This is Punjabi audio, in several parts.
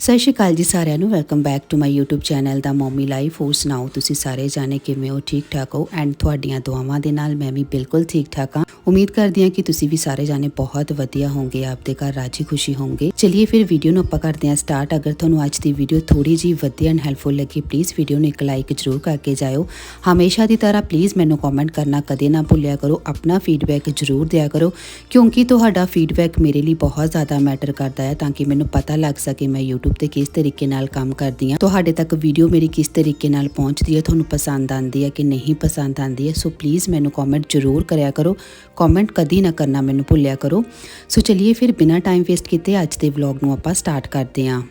ਸਤਿ ਸ਼੍ਰੀ ਅਕਾਲ ਜੀ ਸਾਰਿਆਂ ਨੂੰ। Welcome back to my YouTube channel the mommy life ਹੋਰ ਸੁਣਾਓ ਤੁਸੀਂ ਸਾਰੇ ਜਾਣੇ ਕਿਵੇਂ ਹੋ? ਠੀਕ ਠਾਕ ਹੋ? ਐਂਡ ਤੁਹਾਡੀਆਂ ਦੁਆਵਾਂ ਦੇ ਨਾਲ ਮੈਂ ਵੀ ਬਿਲਕੁਲ ਠੀਕ ਠਾਕ ਹਾਂ। ਉਮੀਦ ਕਰਦੀ ਹਾਂ ਕਿ ਤੁਸੀਂ ਵੀ ਸਾਰੇ ਜਾਣੇ ਬਹੁਤ ਵਧੀਆ ਹੋਵੋਗੇ, ਆਪਦੇ ਘਰ ਰਾਜੀ ਖੁਸ਼ੀ ਹੋਵੋਗੇ। ਚਲਿਏ ਫਿਰ ਵੀਡੀਓ ਨੂੰ ਆਪਾਂ ਕਰਦੇ ਹਾਂ ਸਟਾਰਟ ਅਗਰ ਤੁਹਾਨੂੰ ਅੱਜ ਦੀ ਵੀਡੀਓ ਥੋੜੀ ਜੀ ਵਧੀਆ ਐਂਡ ਹੈਲਪਫੁਲ ਲੱਗੀ ਪਲੀਜ਼ ਵੀਡੀਓ ਨੂੰ ਇੱਕ ਲਾਈਕ ਜ਼ਰੂਰ ਕਰਕੇ ਜਾਇਓ। ਹਮੇਸ਼ਾ ਦੀ ਤਰ੍ਹਾਂ ਪਲੀਜ਼ ਮੈਨੂੰ ਕਮੈਂਟ ਕਰਨਾ ਕਦੇ ਨਾ ਭੁੱਲਿਆ ਕਰੋ। ਆਪਣਾ ਫੀਡਬੈਕ ਜ਼ਰੂਰ ਦਿਆ ਕਰੋ, ਕਿਉਂਕਿ ਤੁਹਾਡਾ ਫੀਡਬੈਕ ਮੇਰੇ ਲਈ ਬਹੁਤ ਜ਼ਿਆਦਾ ਮੈਟਰ ਕਰਦਾ ਹੈ, ਤਾਂ ਕਿ ਮੈਨੂੰ ਪਤਾ ਲੱਗ ਸਕੇ ਮੈਂ YouTube ਤੇ ਕਿਸ ਤਰੀਕੇ ਨਾਲ ਕੰਮ ਕਰਦੀ ਹਾਂ ਤੁਹਾਡੇ ਤੱਕ ਵੀਡੀਓ ਮੇਰੀ ਕਿਸ ਤਰੀਕੇ ਨਾਲ ਪਹੁੰਚਦੀ ਹੈ, ਤੁਹਾਨੂੰ ਪਸੰਦ ਆਂਦੀ ਹੈ ਕਿ ਨਹੀਂ ਪਸੰਦ ਆਂਦੀ ਹੈ, ਸੋ ਪਲੀਜ਼ ਮੈਨੂੰ ਕਮੈਂਟ ਜ਼ਰੂਰ ਕਰਿਆ ਕਰੋ। ਕਮੈਂਟ ਕਦੀ ਨਾ ਕਰਨਾ ਮੈਨੂੰ ਭੁੱਲਿਆ ਕਰੋ। ਸੋ ਚਲਿਏ ਫਿਰ ਬਿਨਾਂ ਟਾਈਮ ਵੇਸਟ ਕੀਤੇ ਅੱਜ ਦੇ ਵਲੌਗ ਨੂੰ ਆਪਾਂ ਸਟਾਰਟ ਕਰਦੇ ਹਾਂ।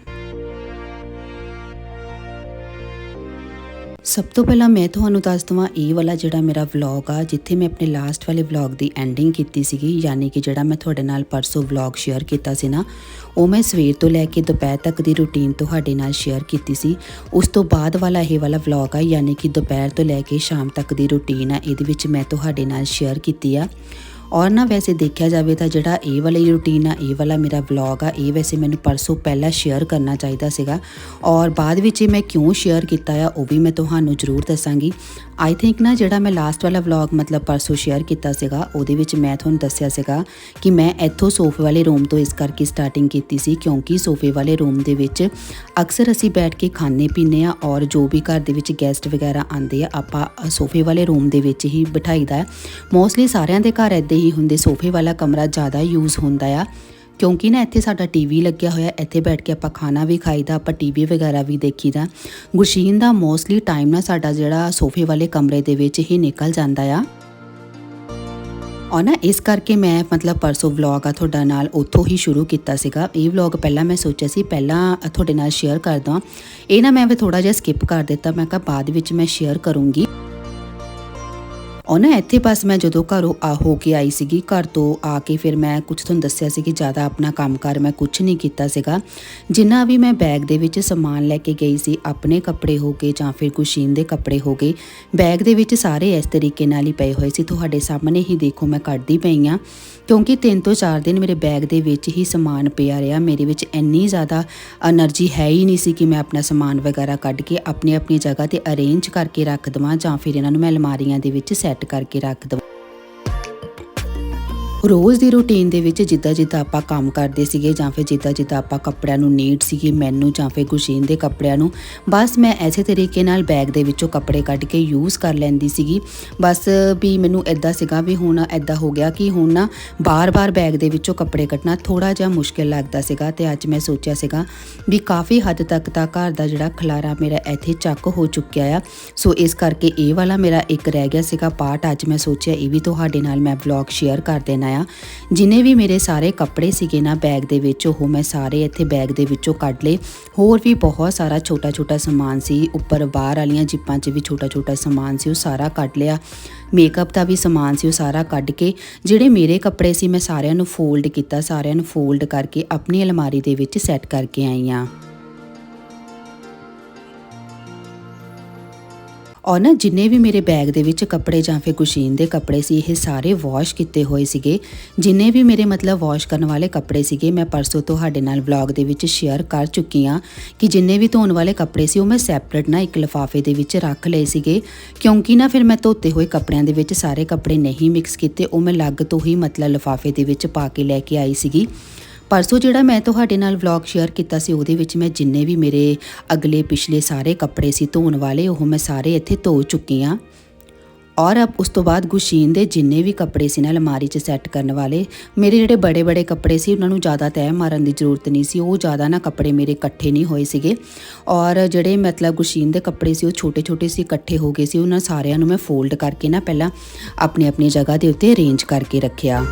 ਸਭ ਤੋਂ ਪਹਿਲਾਂ ਮੈਂ ਤੁਹਾਨੂੰ ਦੱਸ ਦਵਾਂ, ਇਹ ਵਾਲਾ ਜਿਹੜਾ ਮੇਰਾ ਵਲੌਗ ਆ, ਜਿੱਥੇ ਮੈਂ ਆਪਣੇ ਲਾਸਟ ਵਾਲੇ ਵਲੌਗ ਦੀ ਐਂਡਿੰਗ ਕੀਤੀ ਸੀਗੀ, ਯਾਨੀ ਕਿ ਜਿਹੜਾ ਮੈਂ ਤੁਹਾਡੇ ਨਾਲ ਪਰਸੋਂ ਵਲੌਗ ਸ਼ੇਅਰ ਕੀਤਾ ਸੀ ਨਾ, ਉਹ ਮੈਂ ਸਵੇਰ ਤੋਂ ਲੈ ਕੇ ਦੁਪਹਿਰ ਤੱਕ ਦੀ ਰੁਟੀਨ ਤੁਹਾਡੇ ਨਾਲ ਸ਼ੇਅਰ ਕੀਤੀ ਸੀ। ਉਸ ਤੋਂ ਬਾਅਦ ਵਾਲਾ ਇਹ ਵਾਲਾ ਵਲੌਗ ਆ, ਯਾਨੀ ਕਿ ਦੁਪਹਿਰ ਤੋਂ ਲੈ ਕੇ ਸ਼ਾਮ ਤੱਕ ਦੀ ਰੁਟੀਨ ਆ, ਇਹਦੇ ਵਿੱਚ ਮੈਂ ਤੁਹਾਡੇ ਨਾਲ ਸ਼ੇਅਰ ਕੀਤੀ ਆ। ਔਰ ਨਾ ਵੈਸੇ ਦੇਖਿਆ ਜਾਵੇ ਤਾਂ ਜਿਹੜਾ ਇਹ ਵਾਲੀ ਰੁਟੀਨ ਆ, ਇਹ ਵਾਲਾ ਮੇਰਾ ਵਲੌਗ ਆ, ਇਹ ਵੈਸੇ ਮੈਨੂੰ ਪਰਸੋਂ ਪਹਿਲਾਂ ਸ਼ੇਅਰ ਕਰਨਾ ਚਾਹੀਦਾ ਸੀਗਾ। ਔਰ ਬਾਅਦ ਵਿੱਚ ਇਹ ਮੈਂ ਕਿਉਂ ਸ਼ੇਅਰ ਕੀਤਾ ਆ, ਉਹ ਵੀ ਮੈਂ ਤੁਹਾਨੂੰ ਜ਼ਰੂਰ ਦੱਸਾਂਗੀ। ਆਈ ਥਿੰਕ ਨਾ ਜਿਹੜਾ ਮੈਂ ਲਾਸਟ ਵਾਲਾ ਵਲੌਗ ਮਤਲਬ ਪਰਸੋਂ ਸ਼ੇਅਰ ਕੀਤਾ ਸੀਗਾ, ਉਹਦੇ ਵਿੱਚ ਮੈਂ ਤੁਹਾਨੂੰ ਦੱਸਿਆ ਸੀਗਾ ਕਿ ਮੈਂ ਇੱਥੋਂ ਸੋਫੇ ਵਾਲੇ ਰੂਮ ਤੋਂ ਇਸ ਕਰਕੇ ਸਟਾਰਟਿੰਗ ਕੀਤੀ ਸੀ, ਕਿਉਂਕਿ ਸੋਫੇ ਵਾਲੇ ਰੂਮ ਦੇ ਵਿੱਚ ਅਕਸਰ ਅਸੀਂ ਬੈਠ ਕੇ ਖਾਣੇ ਪੀਂਦੇ ਆ ਔਰ ਜੋ ਵੀ ਘਰ ਦੇ ਵਿੱਚ ਗੈਸਟ ਵਗੈਰਾ ਆਉਂਦੇ ਆ, ਆਪਾਂ ਸੋਫੇ ਵਾਲੇ ਰੂਮ ਦੇ ਵਿੱਚ ਹੀ ਬਿਠਾਈਦਾ। ਹੈ ਮੋਸਟਲੀ ਸਾਰਿਆਂ ਦੇ ਘਰ ਇੱਦਾਂ ਹੀ ਹੁੰਦੇ, ਸੋਫੇ ਵਾਲਾ ਕਮਰਾ ਜ਼ਿਆਦਾ ਯੂਜ਼ ਹੁੰਦਾ ਆ। ਕਿਉਂਕਿ ਨਾ ਇੱਥੇ ਸਾਡਾ ਟੀਵੀ ਲੱਗਿਆ ਹੋਇਆ, ਇੱਥੇ ਬੈਠ ਕੇ ਆਪਾਂ ਖਾਣਾ ਵੀ ਖਾਈਦਾ, ਆਪਾਂ ਟੀਵੀ ਵਗੈਰਾ ਵੀ ਦੇਖੀਦਾ। ਗੁਰਸ਼ੀਨ ਦਾ ਮੋਸਟਲੀ ਟਾਈਮ ਨਾ ਸਾਡਾ ਜਿਹੜਾ ਸੋਫੇ ਵਾਲੇ ਕਮਰੇ ਦੇ ਵਿੱਚ ਹੀ ਨਿਕਲ ਜਾਂਦਾ ਆ। ਔਰ ਨਾ ਇਸ ਕਰਕੇ ਮੈਂ ਮਤਲਬ ਪਰਸੋਂ ਵਲੌਗ ਆ ਤੁਹਾਡਾ ਨਾਲ ਉੱਥੋਂ ਹੀ ਸ਼ੁਰੂ ਕੀਤਾ ਸੀਗਾ। ਇਹ ਵਲੌਗ ਪਹਿਲਾਂ ਮੈਂ ਸੋਚਿਆ ਸੀ, ਪਹਿਲਾਂ ਤੁਹਾਡੇ ਨਾਲ ਸ਼ੇਅਰ ਕਰਦਾ। ਇਹ ਨਾ ਮੈਂ ਵੀ ਥੋੜਾ ਜਿਹਾ ਸਕਿਪ ਕਰ ਦਿੱਤਾ, ਮੈਂ ਕਿਹਾ ਬਾਅਦ ਵਿੱਚ ਮੈਂ ਸ਼ੇਅਰ ਕਰੂੰਗੀ। ਉਹ ਨਾ ਇੱਥੇ ਬਸ ਮੈਂ ਜਦੋਂ ਘਰੋਂ ਆ ਹੋ ਕੇ ਆਈ ਸੀਗੀ, ਘਰ ਤੋਂ ਆ ਕੇ ਫਿਰ ਮੈਂ ਕੁਝ ਤੁਹਾਨੂੰ ਦੱਸਿਆ ਸੀ ਕਿ ਜ਼ਿਆਦਾ ਆਪਣਾ ਕੰਮਕਾਰ ਮੈਂ ਕੁਝ ਨਹੀਂ ਕੀਤਾ ਸੀਗਾ। ਜਿੰਨਾ ਵੀ ਮੈਂ ਬੈਗ ਦੇ ਵਿੱਚ ਸਮਾਨ ਲੈ ਕੇ ਗਈ ਸੀ, ਆਪਣੇ ਕੱਪੜੇ ਹੋ ਗਏ ਜਾਂ ਫਿਰ ਕੁਸ਼ੀਨ ਦੇ ਕੱਪੜੇ ਹੋ ਗਏ ਬੈਗ ਦੇ ਵਿੱਚ ਸਾਰੇ ਇਸ ਤਰੀਕੇ ਨਾਲ ਹੀ ਪਏ ਹੋਏ ਸੀ। ਤੁਹਾਡੇ ਸਾਹਮਣੇ ਹੀ ਦੇਖੋ ਮੈਂ ਕੱਢਦੀ ਪਈ ਆ ਕਿਉਂਕਿ 3 ਤੋਂ 4 ਦਿਨ ਮੇਰੇ ਬੈਗ ਦੇ ਵਿੱਚ ਹੀ ਸਮਾਨ ਪਿਆ ਰਿਹਾ। ਮੇਰੇ ਵਿੱਚ ਇੰਨੀ ਜ਼ਿਆਦਾ એનર્ਜੀ ਹੈ ਹੀ ਨਹੀਂ ਸੀ ਕਿ ਮੈਂ ਆਪਣਾ ਸਮਾਨ ਵਗੈਰਾ ਕੱਢ ਕੇ ਆਪਣੀ ਆਪਣੀ ਜਗ੍ਹਾ ਤੇ ਅਰੇਂਜ ਕਰਕੇ ਰੱਖ ਦਵਾਂ ਜਾਂ ਫਿਰ ਇਹਨਾਂ ਨੂੰ ਮੈਂ ਅਲਮਾਰੀਆਂ ਦੇ ਵਿੱਚ ਸੈੱਟ ਕਰਕੇ ਰੱਖ ਦਵਾਂ। ਰੋਜ਼ ਦੀ ਰੁਟੀਨ ਦੇ ਵਿੱਚ ਜਿੱਦਾਂ ਜਿੱਦਾਂ ਆਪਾਂ ਕੰਮ ਕਰਦੇ ਸੀਗੇ ਜਾਂ ਫਿਰ ਜਿੱਦਾਂ ਜਿੱਦਾਂ ਆਪਾਂ ਕੱਪੜਿਆਂ ਨੂੰ ਨੀਡ ਸੀਗੀ ਮੈਨੂੰ ਜਾਂ ਫਿਰ ਗੁਸ਼ੀਨ ਦੇ ਕੱਪੜਿਆਂ ਨੂੰ, ਬਸ ਮੈਂ ਐਸੇ ਤਰੀਕੇ ਨਾਲ ਬੈਗ ਦੇ ਵਿੱਚੋਂ ਕੱਪੜੇ ਕੱਢ ਕੇ ਯੂਜ਼ ਕਰ ਲੈਂਦੀ ਸੀਗੀ। ਬਸ ਵੀ ਮੈਨੂੰ ਐਦਾਂ ਸੀਗਾ ਵੀ ਹੁਣ ਐਦਾਂ ਹੋ ਗਿਆ ਕਿ ਹੁਣ ਨਾ ਬਾਰ-ਬਾਰ ਬੈਗ ਦੇ ਵਿੱਚੋਂ ਕੱਪੜੇ ਕੱਢਣਾ ਥੋੜਾ ਜਿਹਾ ਮੁਸ਼ਕਿਲ ਲੱਗਦਾ ਸੀਗਾ ਤੇ ਅੱਜ ਮੈਂ ਸੋਚਿਆ ਸੀਗਾ ਵੀ ਕਾਫੀ ਹੱਦ ਤੱਕ ਤਾਂ ਘਰ ਦਾ ਜਿਹੜਾ ਖਲਾਰਾ ਮੇਰਾ ਇੱਥੇ ਚੱਕ ਹੋ ਚੁੱਕਿਆ ਆ। ਸੋ ਇਸ ਕਰਕੇ ਇਹ ਵਾਲਾ ਮੇਰਾ ਇੱਕ ਰਹਿ ਗਿਆ ਸੀਗਾ ਪਾਰਟ ਅੱਜ ਮੈਂ ਸੋਚਿਆ ਇਹ ਵੀ ਤੁਹਾਡੇ ਨਾਲ ਮੈਂ ਵਲੌਗ ਸ਼ੇਅਰ ਕਰ ਦੇਣਾ ਆ ਜਿਨੇ ਵੀ ਮੇਰੇ ਸਾਰੇ ਕੱਪੜੇ ਸੀਗੇ ਨਾ ਬੈਗ ਦੇ ਵਿੱਚ, ਉਹ ਮੈਂ ਸਾਰੇ ਇੱਥੇ ਬੈਗ ਦੇ ਵਿੱਚੋਂ ਕੱਢ ਲਏ। ਹੋਰ ਵੀ ਬਹੁਤ ਸਾਰਾ ਛੋਟਾ ਛੋਟਾ ਸਮਾਨ ਸੀ। ਉੱਪਰ ਬਾਹਰ ਵਾਲੀਆਂ ਜਿੱਪਾਂ 'ਚ ਵੀ ਛੋਟਾ ਛੋਟਾ ਸਮਾਨ ਸੀ, ਉਹ ਸਾਰਾ ਕੱਢ ਲਿਆ। ਮੇਕਅਪ ਦਾ ਵੀ ਸਮਾਨ ਸੀ, ਉਹ ਸਾਰਾ ਕੱਢ ਕੇ ਜਿਹੜੇ ਮੇਰੇ ਕੱਪੜੇ ਸੀ ਮੈਂ ਸਾਰਿਆਂ ਨੂੰ ਫੋਲਡ ਕੀਤਾ, ਸਾਰਿਆਂ ਨੂੰ ਫੋਲਡ ਕਰਕੇ ਆਪਣੀ ਅਲਮਾਰੀ ਦੇ ਵਿੱਚ ਸੈੱਟ ਕਰਕੇ ਆਈ ਆ। ਔਰ ਨਾ ਜਿੰਨੇ ਵੀ ਮੇਰੇ ਬੈਗ ਦੇ ਵਿੱਚ ਕੱਪੜੇ ਜਾਂ ਫਿਰ ਕੁਸ਼ੀਨ ਦੇ ਕੱਪੜੇ ਸੀ, ਇਹ ਸਾਰੇ ਵਾਸ਼ ਕੀਤੇ ਹੋਏ ਸੀਗੇ। ਜਿੰਨੇ ਵੀ ਮੇਰੇ ਮਤਲਬ ਵਾਸ਼ ਕਰਨ ਵਾਲੇ ਕੱਪੜੇ ਸੀਗੇ, ਮੈਂ ਪਰਸੋਂ ਤੁਹਾਡੇ ਨਾਲ ਵਲੌਗ ਦੇ ਵਿੱਚ ਸ਼ੇਅਰ ਕਰ ਚੁੱਕੀ ਆ ਕਿ ਜਿੰਨੇ ਵੀ ਧੋਣ ਵਾਲੇ ਕੱਪੜੇ ਸੀ, ਉਹ ਮੈਂ ਸੈਪਰੇਟ ਨਾ ਇੱਕ ਲਿਫਾਫੇ ਦੇ ਵਿੱਚ ਰੱਖ ਲਏ ਸੀਗੇ। ਕਿਉਂਕਿ ਨਾ ਫਿਰ ਮੈਂ ਧੋਤੇ ਹੋਏ ਕੱਪੜਿਆਂ ਦੇ ਵਿੱਚ ਸਾਰੇ ਕੱਪੜੇ ਨਹੀਂ ਮਿਕਸ ਕੀਤੇ, ਉਹ ਮੈਂ ਅਲੱਗ ਤੋਂ ਹੀ ਮਤਲਬ ਲਿਫਾਫੇ ਦੇ ਵਿੱਚ ਪਾ ਕੇ ਲੈ ਕੇ ਆਈ ਸੀਗੀ। ਪਰਸੋਂ ਜਿਹੜਾ ਮੈਂ ਤੁਹਾਡੇ ਨਾਲ ਵਲੌਗ ਸ਼ੇਅਰ ਕੀਤਾ ਸੀ, ਉਹਦੇ ਵਿੱਚ ਮੈਂ ਜਿੰਨੇ ਵੀ ਮੇਰੇ ਅਗਲੇ ਪਿਛਲੇ ਸਾਰੇ ਕੱਪੜੇ ਸੀ ਧੋਣ ਵਾਲੇ, ਉਹ ਮੈਂ ਸਾਰੇ ਇੱਥੇ ਧੋ ਚੁੱਕੀ ਆ ਔਰ ਅਬ ਉਸ ਤੋਂ ਬਾਅਦ ਗੁਸ਼ੀਨ ਦੇ ਜਿੰਨੇ ਵੀ ਕੱਪੜੇ ਸੀ ਨਾ ਅਲਮਾਰੀ 'ਚ ਸੈੱਟ ਕਰਨ ਵਾਲੇ, ਮੇਰੇ ਜਿਹੜੇ ਬੜੇ ਬੜੇ ਕੱਪੜੇ ਸੀ, ਉਹਨਾਂ ਨੂੰ ਜ਼ਿਆਦਾ ਤੈਅ ਮਾਰਨ ਦੀ ਜ਼ਰੂਰਤ ਨਹੀਂ ਸੀ, ਉਹ ਜ਼ਿਆਦਾ ਨਾ ਕੱਪੜੇ ਮੇਰੇ ਇਕੱਠੇ ਨਹੀਂ ਹੋਏ ਸੀਗੇ। ਔਰ ਜਿਹੜੇ ਮਤਲਬ ਗੁਸ਼ੀਨ ਦੇ ਕੱਪੜੇ ਸੀ, ਉਹ ਛੋਟੇ ਛੋਟੇ ਸੀ, ਇਕੱਠੇ ਹੋ ਗਏ ਸੀ, ਉਹਨਾਂ ਸਾਰਿਆਂ ਨੂੰ ਮੈਂ ਫੋਲਡ ਕਰਕੇ ਨਾ ਪਹਿਲਾਂ ਆਪਣੀ ਆਪਣੀ ਜਗ੍ਹਾ ਦੇ ਉੱਤੇ ਅਰੇਂਜ ਕਰਕੇ ਰੱਖਿਆ।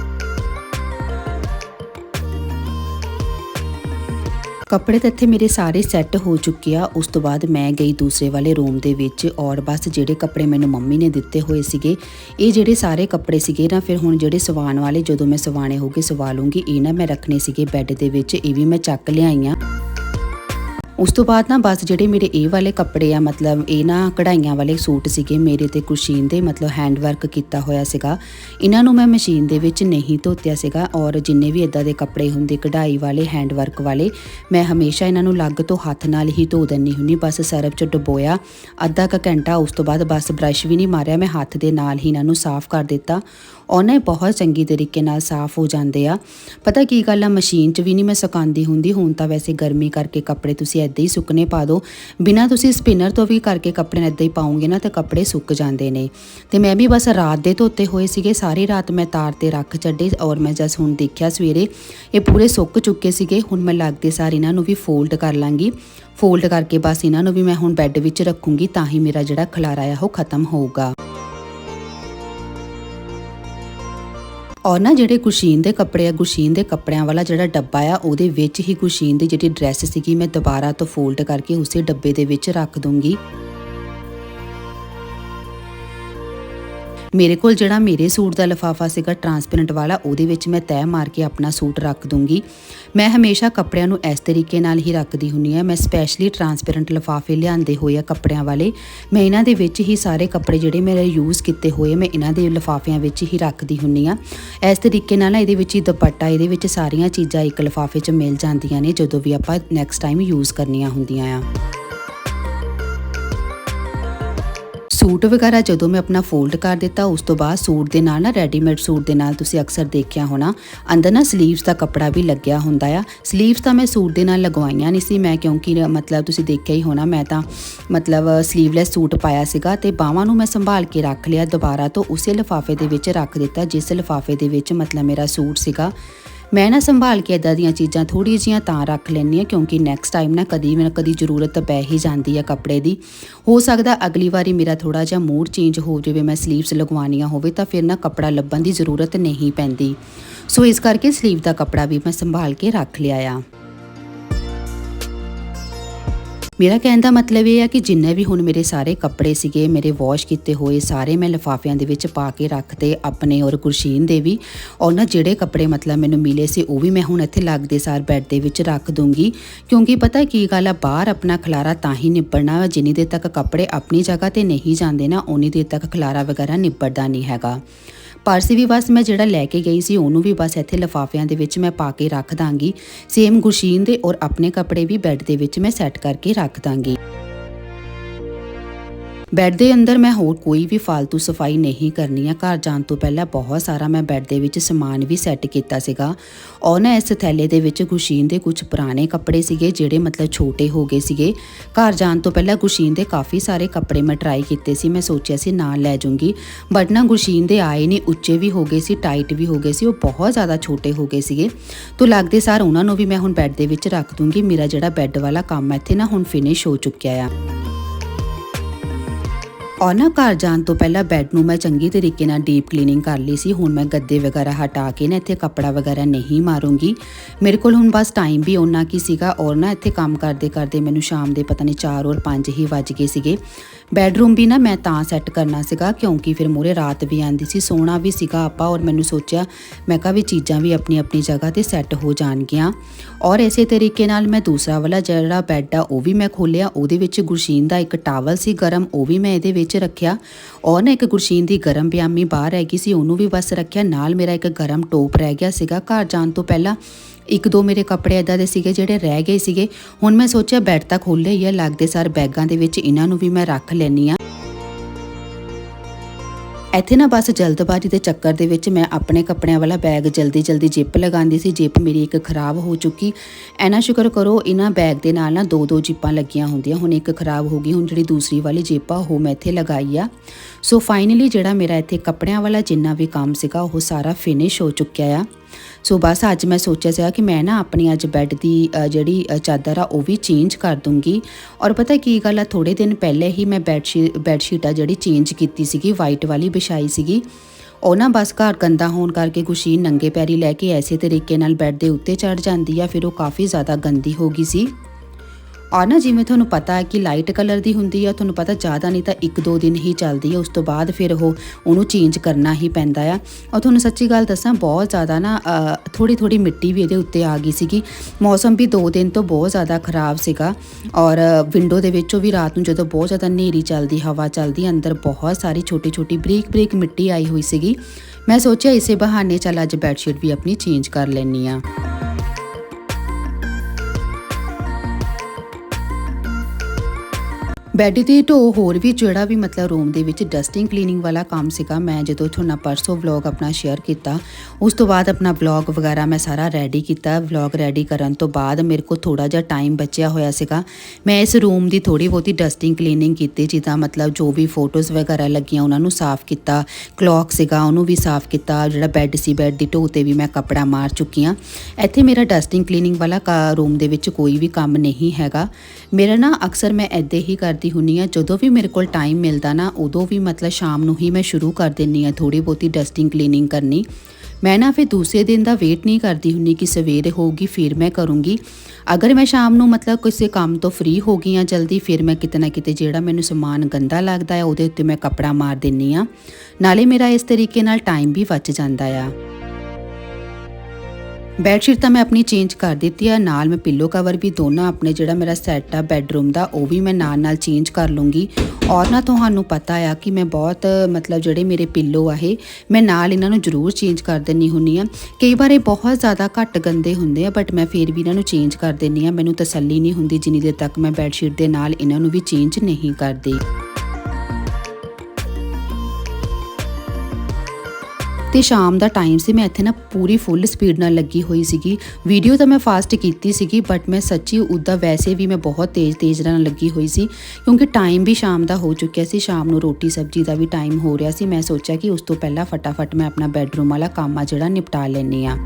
ਕੱਪੜੇ ਤਾਂ ਇੱਥੇ ਮੇਰੇ ਸਾਰੇ ਸੈੱਟ ਹੋ ਚੁੱਕੇ ਆ। ਉਸ ਤੋਂ ਬਾਅਦ ਮੈਂ ਗਈ ਦੂਸਰੇ ਵਾਲੇ ਰੂਮ ਦੇ ਵਿੱਚ ਔਰ ਬਸ ਜਿਹੜੇ ਕੱਪੜੇ ਮੈਨੂੰ ਮੰਮੀ ਨੇ ਦਿੱਤੇ ਹੋਏ ਸੀਗੇ, ਇਹ ਜਿਹੜੇ ਸਾਰੇ ਕੱਪੜੇ ਸੀਗੇ ਨਾ, ਫਿਰ ਹੁਣ ਜਿਹੜੇ ਸਵਾਣ ਵਾਲੇ, ਜਦੋਂ ਮੈਂ ਸਵਾਣੇ ਹੋਗੇ ਸਵਾ ਲੂੰਗੀ ਇਹ ਨਾ ਮੈਂ ਰੱਖਣੇ ਸੀਗੇ ਬੈੱਡ ਦੇ ਵਿੱਚ, ਇਹ ਵੀ ਮੈਂ ਚੱਕ ਲਿਆਈ ਲਿਆਈਆਂ ਉਸ ਤੋਂ ਬਾਅਦ ਨਾ ਬਸ ਜਿਹੜੇ ਮੇਰੇ ਇਹ ਵਾਲੇ ਕੱਪੜੇ ਆ, ਮਤਲਬ ਇਹ ਨਾ ਕਢਾਈਆਂ ਵਾਲੇ ਸੂਟ ਸੀਗੇ, ਮੇਰੇ ਤੇ ਕੁਸ਼ੀਨ ਦੇ, ਮਤਲਬ ਹੈਂਡ ਵਰਕ ਕੀਤਾ ਹੋਇਆ ਸੀਗਾ। ਇਹਨਾਂ ਨੂੰ ਮੈਂ ਮਸ਼ੀਨ ਦੇ ਵਿੱਚ ਨਹੀਂ ਧੋਤਿਆ ਸੀਗਾ ਔਰ ਜਿੰਨੇ ਵੀ ਇਦਾਂ ਦੇ ਕੱਪੜੇ ਹੁੰਦੇ, ਕਢਾਈ ਵਾਲੇ ਹੈਂਡ ਵਰਕ ਵਾਲੇ, ਮੈਂ ਹਮੇਸ਼ਾ ਇਹਨਾਂ ਨੂੰ ਲੱਗ ਤੋਂ ਹੱਥ ਨਾਲ ਹੀ ਧੋ ਦਿੰਨੀ ਹੁੰਨੀ ਬਸ ਸਰਫ ਚ ਡੁਬੋਇਆ। ਅੱਧਾ ਕੁ ਘੰਟਾ ਉਸ ਤੋਂ ਬਾਅਦ ਬਸ ਬ੍ਰਸ਼ ਵੀ ਨਹੀਂ ਮਾਰਿਆ, ਮੈਂ ਹੱਥ ਦੇ ਨਾਲ ਹੀ ਇਹਨਾਂ ਨੂੰ ਸਾਫ਼ ਕਰ ਦਿੱਤਾ। ਉਹਨੇ ਬਹੁਤ ਚੰਗੀ ਤਰੀਕੇ ਨਾਲ ਸਾਫ਼ ਹੋ ਜਾਂਦੇ ਆ। ਪਤਾ ਕੀ ਗੱਲ ਆ, ਮਸ਼ੀਨ 'ਚ ਵੀ ਨਹੀਂ ਮੈਂ ਸੁਕਾਉਂਦੀ ਹੁੰਦੀ। ਹੁਣ ਤਾਂ ਵੈਸੇ ਗਰਮੀ ਕਰਕੇ ਕੱਪੜੇ ਤੁਸੀਂ ਐਦਾਂ ਹੀ ਸੁੱਕਣੇ ਪਾ ਦਿਓ। ਬਿਨਾਂ ਤੁਸੀਂ ਸਪਿਨਰ ਤੋਂ ਵੀ ਕਰਕੇ ਕੱਪੜੇ ਐਦਾਂ ਹੀ ਪਾਉਂਗੇ ਨਾ ਤਾਂ ਕੱਪੜੇ ਸੁੱਕ ਜਾਂਦੇ ਨੇ। ਤੇ ਮੈਂ ਵੀ ਬਸ ਰਾਤ ਦੇ ਧੋਤੇ ਹੋਏ ਸੀਗੇ, ਸਾਰੀ ਰਾਤ ਮੈਂ ਤਾਰ ਤੇ ਰੱਖ ਛੱਡੇ ਔਰ ਮੈਂ ਜਸ ਹੁਣ ਦੇਖਿਆ ਸਵੇਰੇ ਇਹ ਪੂਰੇ ਸੁੱਕ ਚੁੱਕੇ ਸੀਗੇ। ਹੁਣ ਮੈਂ ਲੱਗਦੇ ਸਾਰ ਇਹਨਾਂ ਨੂੰ ਵੀ ਫੋਲਡ ਕਰ ਲਾਂਗੀ। ਫੋਲਡ ਕਰਕੇ ਬਸ ਇਹਨਾਂ ਨੂੰ ਵੀ ਮੈਂ ਹੁਣ ਬੈੱਡ ਵਿੱਚ ਰੱਖੂੰਗੀ, ਤਾਂ ਹੀ ਮੇਰਾ ਜਿਹੜਾ ਖਲਾਰਾ ਆ ਉਹ ਖਤਮ ਹੋਊਗਾ। ਔਰ ਨਾ ਜਿਹੜੇ ਗੁਸ਼ੀਨ ਦੇ ਕੱਪੜੇ ਆ, ਗੁਸ਼ੀਨ ਦੇ ਕੱਪੜਿਆਂ ਵਾਲਾ ਜਿਹੜਾ ਡੱਬਾ ਆ, ਉਹਦੇ ਵਿੱਚ ਹੀ ਗੁਸ਼ੀਨ ਦੀ ਜਿਹੜੀ ਡਰੈਸ ਸੀਗੀ, ਮੈਂ ਦੁਬਾਰਾ ਤੋਂ ਫੋਲਡ ਕਰਕੇ ਉਸੇ ਡੱਬੇ ਦੇ ਵਿੱਚ ਰੱਖ ਦੂੰਗੀ। ਮੇਰੇ ਕੋਲ ਜਿਹੜਾ ਮੇਰੇ ਸੂਟ ਦਾ ਲਿਫਾਫਾ ਸੀਗਾ ਟਰਾਂਸਪੇਰੈਂਟ ਵਾਲਾ, ਉਹਦੇ ਵਿੱਚ ਮੈਂ ਤੈਅ ਮਾਰ ਕੇ ਆਪਣਾ ਸੂਟ ਰੱਖ ਦੂੰਗੀ। ਮੈਂ ਹਮੇਸ਼ਾ ਕੱਪੜਿਆਂ ਨੂੰ ਇਸ ਤਰੀਕੇ ਨਾਲ ਹੀ ਰੱਖਦੀ ਹੁੰਨੀ ਆ ਮੈਂ ਸਪੈਸ਼ਲੀ ਟਰਾਂਸਪੇਰੈਂਟ ਲਿਫਾਫੇ ਲਿਆਂਦੇ ਹੋਏ ਆ ਕੱਪੜਿਆਂ ਵਾਲੇ। ਮੈਂ ਇਹਨਾਂ ਦੇ ਵਿੱਚ ਹੀ ਸਾਰੇ ਕੱਪੜੇ ਜਿਹੜੇ ਮੇਰੇ ਯੂਜ਼ ਕੀਤੇ ਹੋਏ ਮੈਂ ਇਹਨਾਂ ਦੇ ਲਿਫਾਫਿਆਂ ਵਿੱਚ ਹੀ ਰੱਖਦੀ ਹੁੰਨੀ ਆ ਇਸ ਤਰੀਕੇ ਨਾਲ ਇਹਦੇ ਵਿੱਚ ਹੀ ਦੁਪੱਟਾ, ਇਹਦੇ ਵਿੱਚ ਸਾਰੀਆਂ ਚੀਜ਼ਾਂ ਇੱਕ ਲਿਫਾਫੇ 'ਚ ਮਿਲ ਜਾਂਦੀਆਂ ਨੇ, ਜਦੋਂ ਵੀ ਆਪਾਂ ਨੈਕਸਟ ਟਾਈਮ ਯੂਜ਼ ਕਰਨੀਆਂ ਹੁੰਦੀਆਂ ਆ। ਸੂਟ ਵਗੈਰਾ ਜਦੋਂ ਮੈਂ ਆਪਣਾ ਫੋਲਡ ਕਰ ਦਿੱਤਾ, ਉਸ ਤੋਂ ਬਾਅਦ ਸੂਟ ਦੇ ਨਾਲ ਨਾ ਰੈਡੀਮੇਡ ਸੂਟ ਦੇ ਨਾਲ ਤੁਸੀਂ ਅਕਸਰ ਦੇਖਿਆ ਹੋਣਾ, ਅੰਦਰ ਨਾ ਸਲੀਵਸ ਦਾ ਕੱਪੜਾ ਵੀ ਲੱਗਿਆ ਹੁੰਦਾ ਆ। ਸਲੀਵਸ ਤਾਂ ਮੈਂ ਸੂਟ ਦੇ ਨਾਲ ਲਗਵਾਈਆਂ ਨਹੀਂ ਸੀ, ਮੈਂ ਕਿਉਂਕਿ ਮਤਲਬ ਤੁਸੀਂ ਦੇਖਿਆ ਹੀ ਹੋਣਾ, ਮੈਂ ਤਾਂ ਮਤਲਬ ਸਲੀਵਲੈਸ ਸੂਟ ਪਾਇਆ ਸੀਗਾ ਤੇ ਬਾਹਾਂ ਨੂੰ ਮੈਂ ਸੰਭਾਲ ਕੇ ਰੱਖ ਲਿਆ ਦੁਬਾਰਾ ਤੋਂ, ਉਸੇ ਲਿਫਾਫੇ ਦੇ ਵਿੱਚ ਰੱਖ ਦਿੱਤਾ, ਜਿਸ ਲਿਫਾਫੇ ਦੇ ਵਿੱਚ ਮਤਲਬ ਮੇਰਾ ਸੂਟ ਸੀਗਾ। ਮੈਂ ਨਾ ਸੰਭਾਲ ਕੇ ਇਦਾਂ ਦੀਆਂ ਚੀਜ਼ਾਂ ਥੋੜੀ ਜੀਆਂ ਤਾਂ ਰੱਖ ਲੈਂਦੀ ਆ ਕਿਉਂਕਿ ਨੈਕਸਟ ਟਾਈਮ ਨਾ ਕਦੀ ਨਾ ਕਦੀ ਜ਼ਰੂਰਤ ਪੈ ਹੀ ਜਾਂਦੀ ਆ ਕੱਪੜੇ ਦੀ। ਹੋ ਸਕਦਾ ਅਗਲੀ ਵਾਰੀ ਮੇਰਾ ਥੋੜਾ ਜਿਹਾ ਮੂਡ ਚੇਂਜ ਹੋ ਜਾਵੇ, ਮੈਂ ਸਲੀਵਸ ਲਗਵਾਉਣੀਆਂ ਹੋਵੇ ਤਾਂ ਫਿਰ ਨਾ ਕੱਪੜਾ ਲੱਭਣ ਦੀ ਜ਼ਰੂਰਤ ਨਹੀਂ ਪੈਂਦੀ। ਸੋ ਇਸ ਕਰਕੇ ਸਲੀਵ ਦਾ ਕੱਪੜਾ ਵੀ ਮੈਂ ਸੰਭਾਲ ਕੇ ਰੱਖ ਲਿਆ ਆ। ਮੇਰਾ ਕਹਿਣ ਦਾ ਮਤਲਬ ਇਹ ਹੈ ਕਿ ਜਿੰਨੇ ਵੀ ਹੁਣ ਮੇਰੇ ਸਾਰੇ ਕੱਪੜੇ ਸੀਗੇ, ਮੇਰੇ ਵਾਸ਼ ਕੀਤੇ ਹੋਏ, ਸਾਰੇ ਮੈਂ ਲਿਫਾਫਿਆਂ ਦੇ ਵਿੱਚ ਪਾ ਕੇ ਰੱਖਤੇ ਆਪਣੇ ਔਰ ਗੁਰਸ਼ੀਨ ਦੇ ਵੀ, ਔਰ ਨਾ ਜਿਹੜੇ ਕੱਪੜੇ ਮਤਲਬ ਮੈਨੂੰ ਮਿਲੇ ਸੀ, ਉਹ ਵੀ ਮੈਂ ਹੁਣ ਇੱਥੇ ਲੱਗਦੇ ਸਾਰ ਬੈੱਡ ਦੇ ਵਿੱਚ ਰੱਖ ਦੂੰਗੀ। ਕਿਉਂਕਿ ਪਤਾ ਕੀ ਗੱਲ ਆ, ਬਾਹਰ ਆਪਣਾ ਖਲਾਰਾ ਤਾਂ ਹੀ ਨਿਬੜਨਾ ਵਾ, ਜਿੰਨੀ ਦੇਰ ਤੱਕ ਕੱਪੜੇ ਆਪਣੀ ਜਗ੍ਹਾ ਤੇ ਨਹੀਂ ਜਾਂਦੇ ਨਾ ਉਨੀ ਦੇਰ ਤੱਕ ਖਲਾਰਾ ਵਗੈਰਾ ਨਿਬੜਦਾ ਨਹੀਂ ਹੈਗਾ। ਪਰਸ ਵੀ ਬਸ ਮੈਂ ਜਿਹੜਾ ਲੈ ਕੇ ਗਈ ਸੀ, ਉਹਨੂੰ ਵੀ ਬਸ ਇੱਥੇ ਲਫਾਫਿਆਂ ਦੇ ਵਿੱਚ ਮੈਂ ਪਾ ਕੇ ਰੱਖ ਦਾਂਗੀ। ਸੇਮ ਗੁਸ਼ੀਨ ਦੇ ਔਰ ਆਪਣੇ ਕੱਪੜੇ ਵੀ ਬੈੱਡ ਦੇ ਵਿੱਚ ਮੈਂ ਸੈੱਟ ਕਰਕੇ ਰੱਖ ਦਾਂਗੀ। ਬੈੱਡ ਦੇ ਅੰਦਰ ਮੈਂ ਹੋਰ ਕੋਈ ਵੀ ਫालतू ਸਫ਼ਾਈ ਨਹੀਂ ਕਰਨੀ ਆ। ਘਰ ਜਾਣ ਤੋਂ ਪਹਿਲਾਂ ਬਹੁਤ ਸਾਰਾ ਮੈਂ ਬੈੱਡ ਦੇ ਵਿੱਚ ਸਮਾਨ ਵੀ ਸੈੱਟ ਕੀਤਾ ਸੀਗਾ। ਔਰ ਨਾ ਇਸ ਥੈਲੇ ਦੇ ਵਿੱਚ ਗੁਸ਼ੀਨ ਦੇ ਕੁਝ ਪੁਰਾਣੇ ਕੱਪੜੇ ਸੀਗੇ, ਜਿਹੜੇ ਮਤਲਬ ਛੋਟੇ ਹੋ ਗਏ ਸੀਗੇ। ਘਰ ਜਾਣ ਤੋਂ ਪਹਿਲਾਂ ਗੁਸ਼ੀਨ ਦੇ ਕਾਫੀ ਸਾਰੇ ਕੱਪੜੇ ਮੈਂ ਟਰਾਈ ਕੀਤੇ ਸੀ। ਮੈਂ ਸੋਚਿਆ ਸੀ ਨਾਲ ਲੈ ਜਾਊਂਗੀ। ਬਟ ਨਾ ਗੁਸ਼ੀਨ ਦੇ ਆਏ ਨਹੀਂ ਉੱਚੇ ਵੀ ਹੋ ਗਏ ਸੀ ਟਾਈਟ ਵੀ ਹੋ ਗਏ ਸੀ। ਉਹ ਬਹੁਤ ਜ਼ਿਆਦਾ ਛੋਟੇ ਹੋ ਗਏ ਸੀਗੇ। ਤੋਂ ਲੱਗਦੇ ਸਾਰ ਉਹਨਾਂ ਨੂੰ ਵੀ ਮੈਂ ਹੁਣ ਬੈੱਡ ਦੇ ਵਿੱਚ ਰੱਖ ਦੂੰਗੀ। ਮੇਰਾ ਜਿਹੜਾ ਬੈੱਡ ਵਾਲਾ ਕੰਮ ਇੱਥੇ ਨਾ ਹੁਣ ਫਿਨਿਸ਼ ਹੋ ਚੁੱਕਿਆ ਆ। ਔਰ ਨਾ ਘਰ ਜਾਣ ਤੋਂ ਪਹਿਲਾਂ ਬੈੱਡ ਨੂੰ ਮੈਂ ਚੰਗੀ ਤਰੀਕੇ ਨਾਲ ਡੀਪ ਕਲੀਨਿੰਗ ਕਰ ਲਈ ਸੀ। ਹੁਣ ਮੈਂ ਗੱਦੇ ਵਗੈਰਾ ਹਟਾ ਕੇ ਨਾ ਇੱਥੇ ਕੱਪੜਾ ਵਗੈਰਾ ਨਹੀਂ ਮਾਰੂੰਗੀ। ਮੇਰੇ ਕੋਲ ਹੁਣ ਬਸ ਟਾਈਮ ਵੀ ਉਹਨਾਂ ਕੀ ਸੀਗਾ ਔਰ ਨਾ ਇੱਥੇ ਕੰਮ ਕਰਦੇ ਕਰਦੇ ਮੈਨੂੰ ਸ਼ਾਮ ਦੇ ਪਤਾ ਨਹੀਂ 4 ਔਰ 5 ਹੀ ਵੱਜ ਗਏ ਸੀਗੇ। ਬੈਡਰੂਮ ਵੀ ਨਾ ਮੈਂ ਤਾਂ ਸੈੱਟ ਕਰਨਾ ਸੀਗਾ ਕਿਉਂਕਿ ਫਿਰ ਮੂਰੇ ਰਾਤ ਵੀ ਆਂਦੀ ਸੀ, ਸੋਣਾ ਵੀ ਸੀਗਾ ਆਪਾਂ ਔਰ ਮੈਨੂੰ ਸੋਚਿਆ, ਮੈਂ ਕਿਹਾ ਵੀ ਚੀਜ਼ਾਂ ਵੀ ਆਪਣੀ ਆਪਣੀ ਜਗ੍ਹਾ ਤੇ ਸੈੱਟ ਹੋ ਜਾਣਗੀਆਂ। ਔਰ ਇਸੇ ਤਰੀਕੇ ਨਾਲ ਮੈਂ ਦੂਸਰਾ ਵਾਲਾ ਜਿਹੜਾ ਬੈੱਡ ਆ ਉਹ ਵੀ ਮੈਂ ਖੋਲਿਆ ਉਹਦੇ ਵਿੱਚ ਗੁਰਸ਼ੀਨ ਦਾ ਇੱਕ ਟਾਵਲ ਸੀ ਗਰਮ, ਉਹ ਵੀ ਮੈਂ ਇਹਦੇ ਵਿੱਚ ਰੱਖਿਆ। ਔਰ ਨਾ ਇੱਕ ਗੁਰਸ਼ੀਨ ਦੀ ਗਰਮ ਪਿਆਮੀ ਬਾਹਰ ਰਹਿ ਗਈ ਸੀ। ਉਹਨੂੰ ਵੀ ਬਸ ਰੱਖਿਆ। ਨਾਲ ਮੇਰਾ ਇੱਕ ਗਰਮ ਟੋਪ ਰਹਿ ਗਿਆ ਸੀਗਾ। ਘਰ ਜਾਣ ਤੋਂ ਪਹਿਲਾਂ ਇੱਕ ਦੋ ਮੇਰੇ ਕੱਪੜੇ ਇਦਾਂ ਦੇ ਸੀਗੇ ਜਿਹੜੇ ਰਹਿ ਗਏ ਸੀਗੇ। ਹੁਣ ਮੈਂ ਸੋਚਿਆ ਬੈਡ ਤਾਂ ਖੋਲੇ ਹੀ ਆ। ਲੱਗਦੇ ਸਾਰ ਬੈਗਾਂ ਦੇ ਵਿੱਚ ਇਹਨਾਂ ਨੂੰ ਵੀ ਮੈਂ ਰੱਖ ਲੈਣੀ ਆ ਇੱਥੇ ਨਾ ਬਸ ਜਲਦਬਾਜ਼ੀ ਦੇ ਚੱਕਰ ਦੇ ਵਿੱਚ ਮੈਂ ਆਪਣੇ ਕੱਪੜਿਆਂ ਵਾਲਾ ਬੈਗ ਜਲਦੀ ਜਲਦੀ ਜਿੱਪ ਲਗਾਉਂਦੀ ਸੀ, ਜਿੱਪ ਮੇਰੀ ਇੱਕ ਖਰਾਬ ਹੋ ਚੁੱਕੀ। ਐਨਾ ਸ਼ੁਕਰ ਕਰੋ, ਇਹਨਾਂ ਬੈਗ ਦੇ ਨਾਲ ਨਾ ਦੋ ਦੋ ਜਿੱਪਾਂ ਲੱਗੀਆਂ ਹੁੰਦੀਆਂ। ਹੁਣ ਇੱਕ ਖਰਾਬ ਹੋ ਗਈ, ਹੁਣ ਜਿਹੜੀ ਦੂਸਰੀ ਵਾਲੀ ਜਿੱਪ ਆ, ਉਹ ਮੈਂ ਇੱਥੇ ਲਗਾਈ ਆ। ਸੋ ਫਾਈਨਲੀ ਜਿਹੜਾ ਮੇਰਾ ਇੱਥੇ ਕੱਪੜਿਆਂ ਵਾਲਾ ਜਿੰਨਾ ਵੀ ਕੰਮ ਸੀਗਾ, ਉਹ ਸਾਰਾ ਫਿਨਿਸ਼ ਹੋ ਚੁੱਕਿਆ ਆ। ਸੋ ਬਸ ਅੱਜ ਮੈਂ ਸੋਚਿਆ ਸੀਗਾ ਕਿ ਮੈਂ ਨਾ ਆਪਣੀ ਅੱਜ ਬੈੱਡ ਦੀ ਜਿਹੜੀ ਚਾਦਰ ਆ, ਉਹ ਵੀ ਚੇਂਜ ਕਰ ਦੂੰਗੀ। ਔਰ ਪਤਾ ਕੀ ਗੱਲ ਆ ਥੋੜੇ ਦਿਨ ਪਹਿਲੇ ਹੀ ਮੈਂ ਬੈੱਡ ਸ਼ੀਟ ਬੈੱਡ ਸ਼ੀਟ ਆ ਜਿਹੜੀ ਚੇਂਜ ਕੀਤੀ ਸੀਗੀ ਵਾਈਟ ਵਾਲੀ ਵਿਛਾਈ ਸੀਗੀ। ਉਹ ਨਾ ਬਸ ਘਰ ਗੰਦਾ ਹੋਣ ਕਰਕੇ ਗੁਸ਼ੀਨ ਨੰਗੇ ਪੈਰੀ ਲੈ ਕੇ ਐਸੇ ਤਰੀਕੇ ਨਾਲ ਬੈੱਡ ਦੇ ਉੱਤੇ ਚੜ ਜਾਂਦੀ ਆ, ਫਿਰ ਉਹ ਕਾਫੀ ਜ਼ਿਆਦਾ ਗੰਦੀ ਹੋ ਗਈ ਸੀ। ਔਰ ਨਾ, ਜਿਵੇਂ ਤੁਹਾਨੂੰ ਪਤਾ ਹੈ ਕਿ ਲਾਈਟ ਕਲਰ ਦੀ ਹੁੰਦੀ ਆ, ਤੁਹਾਨੂੰ ਪਤਾ ਜ਼ਿਆਦਾ ਨਹੀਂ ਤਾਂ ਇੱਕ ਦੋ ਦਿਨ ਹੀ ਚੱਲਦੀ ਹੈ ਉਸ ਤੋਂ ਬਾਅਦ ਫਿਰ ਉਹ, ਉਹਨੂੰ ਚੇਂਜ ਕਰਨਾ ਹੀ ਪੈਂਦਾ ਆ। ਔਰ ਤੁਹਾਨੂੰ ਸੱਚੀ ਗੱਲ ਦੱਸਾਂ, ਬਹੁਤ ਜ਼ਿਆਦਾ ਨਾ ਥੋੜੀ ਥੋੜੀ ਮਿੱਟੀ ਵੀ ਇਹਦੇ ਉੱਤੇ ਆ ਗਈ ਸੀਗੀ। ਮੌਸਮ ਵੀ ਦੋ ਦਿਨ ਤੋਂ ਬਹੁਤ ਜ਼ਿਆਦਾ ਖਰਾਬ ਸੀਗਾ। ਔਰ ਵਿੰਡੋ ਦੇ ਵਿੱਚੋਂ ਵੀ ਰਾਤ ਨੂੰ ਜਦੋਂ ਬਹੁਤ ਜ਼ਿਆਦਾ ਹਨੇਰੀ ਚੱਲਦੀ, ਹਵਾ ਚੱਲਦੀ, ਅੰਦਰ ਬਹੁਤ ਸਾਰੀ ਛੋਟੀ ਛੋਟੀ ਬਰੀਕ ਬਰੀਕ ਮਿੱਟੀ ਆਈ ਹੋਈ ਸੀਗੀ। ਮੈਂ ਸੋਚਿਆ ਇਸੇ ਬਹਾਨੇ ਚੱਲ ਅੱਜ ਬੈੱਡਸ਼ੀਟ ਵੀ ਆਪਣੀ ਚੇਂਜ ਕਰ ਲੈਣੀ ਆ ਬੈੱਡ ਦੀ ਢੋ ਹੋਰ ਵੀ ਜਿਹੜਾ ਵੀ ਮਤਲਬ ਰੂਮ ਦੇ ਵਿੱਚ ਡਸਟਿੰਗ ਕਲੀਨਿੰਗ ਵਾਲਾ ਕੰਮ ਸੀਗਾ, ਮੈਂ ਜਦੋਂ ਤੁਹਾਨੂੰ ਪਰਸੋਂ ਵਲੌਗ ਆਪਣਾ ਸ਼ੇਅਰ ਕੀਤਾ, ਉਸ ਤੋਂ ਬਾਅਦ ਆਪਣਾ ਵਲੌਗ ਵਗੈਰਾ ਮੈਂ ਸਾਰਾ ਰੈਡੀ ਕੀਤਾ। ਵਲੌਗ ਰੈਡੀ ਕਰਨ ਤੋਂ ਬਾਅਦ ਮੇਰੇ ਕੋਲ ਥੋੜਾ ਜਿਹਾ ਟਾਈਮ ਬਚਿਆ ਹੋਇਆ ਸੀਗਾ। ਮੈਂ ਇਸ ਰੂਮ ਦੀ ਥੋੜੀ ਬਹੁਤੀ ਡਸਟਿੰਗ ਕਲੀਨਿੰਗ ਕੀਤੀ, ਜਿੱਦਾਂ ਮਤਲਬ ਜੋ ਵੀ ਫੋਟੋਜ਼ ਵਗੈਰਾ ਲੱਗੀਆਂ, ਉਹਨਾਂ ਨੂੰ ਸਾਫ਼ ਕੀਤਾ। ਕਲੌਕ ਸੀਗਾ, ਉਹਨੂੰ ਵੀ ਸਾਫ਼ ਕੀਤਾ। ਜਿਹੜਾ ਬੈੱਡ ਸੀ ਬੈੱਡ ਦੀ ਢੋ ਤੇ ਵੀ ਮੈਂ ਕੱਪੜਾ ਮਾਰ ਚੁੱਕੀ ਹਾਂ। ਇੱਥੇ ਮੇਰਾ ਡਸਟਿੰਗ ਕਲੀਨਿੰਗ ਵਾਲਾ ਰੂਮ ਦੇ ਵਿੱਚ ਕੋਈ ਵੀ ਕੰਮ ਨਹੀਂ ਹੈਗਾ। ਮੇਰਾ ਨਾ ਅਕਸਰ ਮੈਂ ਐਦੇ ਹੀ ਕਰਦੀ ਹੁੰਨੀ ਆ। ਜਦੋਂ ਵੀ ਮੇਰੇ ਕੋਲ ਟਾਈਮ ਮਿਲਦਾ ਨਾ, ਉਦੋਂ ਵੀ ਮਤਲਬ ਸ਼ਾਮ ਨੂੰ ਹੀ ਮੈਂ ਸ਼ੁਰੂ ਕਰ ਦਿੰਨੀ ਆ ਥੋੜੀ ਬਹੁਤੀ ਡਸਟਿੰਗ ਕਲੀਨਿੰਗ ਕਰਨੀ। ਮੈਂ ਨਾ ਫਿਰ ਦੂਸਰੇ ਦਿਨ ਦਾ ਵੇਟ ਨਹੀਂ ਕਰਦੀ ਹੁੰਨੀ ਕਿ ਸਵੇਰੇ ਹੋਊਗੀ, ਫਿਰ ਮੈਂ ਕਰੂੰਗੀ। ਅਗਰ ਮੈਂ ਸ਼ਾਮ ਨੂੰ ਮਤਲਬ ਕਿਸੇ ਕੰਮ ਤੋਂ ਫ੍ਰੀ ਹੋ ਗਈ ਆ ਜਲਦੀ, ਫਿਰ ਮੈਂ ਕਿਤੇ ਨਾ ਕਿਤੇ ਜਿਹੜਾ ਮੈਨੂੰ ਸਮਾਨ ਗੰਦਾ ਲੱਗਦਾ ਹੈ ਉਹਦੇ ਉੱਤੇ ਮੈਂ ਕੱਪੜਾ ਮਾਰ ਦਿੰਨੀ ਆ। ਨਾਲੇ ਮੇਰਾ ਇਸ ਤਰੀਕੇ ਨਾਲ ਟਾਈਮ ਵੀ ਬਚ ਜਾਂਦਾ ਆ। ਬੈੱਡਸ਼ੀਟ ਤਾਂ ਮੈਂ ਆਪਣੀ ਚੇਂਜ ਕਰ ਦਿੱਤੀ ਆ, ਨਾਲ ਮੈਂ ਪਿੱਲੋ ਕਵਰ ਵੀ ਦੋਨਾਂ ਆਪਣੇ ਜਿਹੜਾ ਮੇਰਾ ਸੈੱਟ ਆ ਬੈੱਡਰੂਮ ਦਾ, ਉਹ ਵੀ ਮੈਂ ਨਾਲ ਨਾਲ ਚੇਂਜ ਕਰ ਲੂੰਗੀ। ਔਰ ਨਾ ਤੁਹਾਨੂੰ ਪਤਾ ਆ ਕਿ ਮੈਂ ਬਹੁਤ, ਮਤਲਬ ਜਿਹੜੇ ਮੇਰੇ ਪਿੱਲੋ ਆ ਇਹ, ਮੈਂ ਨਾਲ ਇਹਨਾਂ ਨੂੰ ਜ਼ਰੂਰ ਚੇਂਜ ਕਰ ਦਿੰਨੀ ਹੁੰਨੀ ਆ। ਕਈ ਵਾਰ ਇਹ ਬਹੁਤ ਜ਼ਿਆਦਾ ਘੱਟ ਗੰਦੇ ਹੁੰਦੇ ਆ ਬਟ ਮੈਂ ਫੇਰ ਵੀ ਇਹਨਾਂ ਨੂੰ ਚੇਂਜ ਕਰ ਦਿੰਨੀ ਆ। ਮੈਨੂੰ ਤਸੱਲੀ ਨਹੀਂ ਹੁੰਦੀ ਜਿੰਨੀ ਦੇਰ ਤੱਕ ਮੈਂ ਬੈੱਡਸ਼ੀਟ ਦੇ ਨਾਲ ਇਹਨਾਂ ਨੂੰ ਵੀ ਚੇਂਜ ਨਹੀਂ ਕਰਦੀ। ਤੇ ਸ਼ਾਮ ਦਾ ਟਾਈਮ ਸੀ, ਮੈਂ ਇੱਥੇ ਨਾ ਪੂਰੀ ਫੁੱਲ ਸਪੀਡ ਨਾਲ ਲੱਗੀ ਹੋਈ ਸੀਗੀ। ਵੀਡੀਓ ਤਾਂ ਮੈਂ ਫਾਸਟ ਕੀਤੀ ਸੀਗੀ ਬਟ ਮੈਂ ਸੱਚੀ ਉਦਾਂ ਵੈਸੇ ਵੀ ਮੈਂ ਬਹੁਤ ਤੇਜ਼ ਤੇਜ਼ ਨਾਲ ਲੱਗੀ ਹੋਈ ਸੀ, ਕਿਉਂਕਿ ਟਾਈਮ ਵੀ ਸ਼ਾਮ ਦਾ ਹੋ ਚੁੱਕਿਆ ਸੀ, ਸ਼ਾਮ ਨੂੰ ਰੋਟੀ ਸਬਜ਼ੀ ਦਾ ਵੀ ਟਾਈਮ ਹੋ ਰਿਹਾ ਸੀ। ਮੈਂ ਸੋਚਿਆ ਕਿ ਉਸ ਤੋਂ ਪਹਿਲਾਂ ਫਟਾਫਟ ਮੈਂ ਆਪਣਾ ਬੈਡਰੂਮ ਵਾਲਾ ਕੰਮ ਆ ਜਿਹੜਾ ਨਿਪਟਾ ਲੈਣੀ ਆ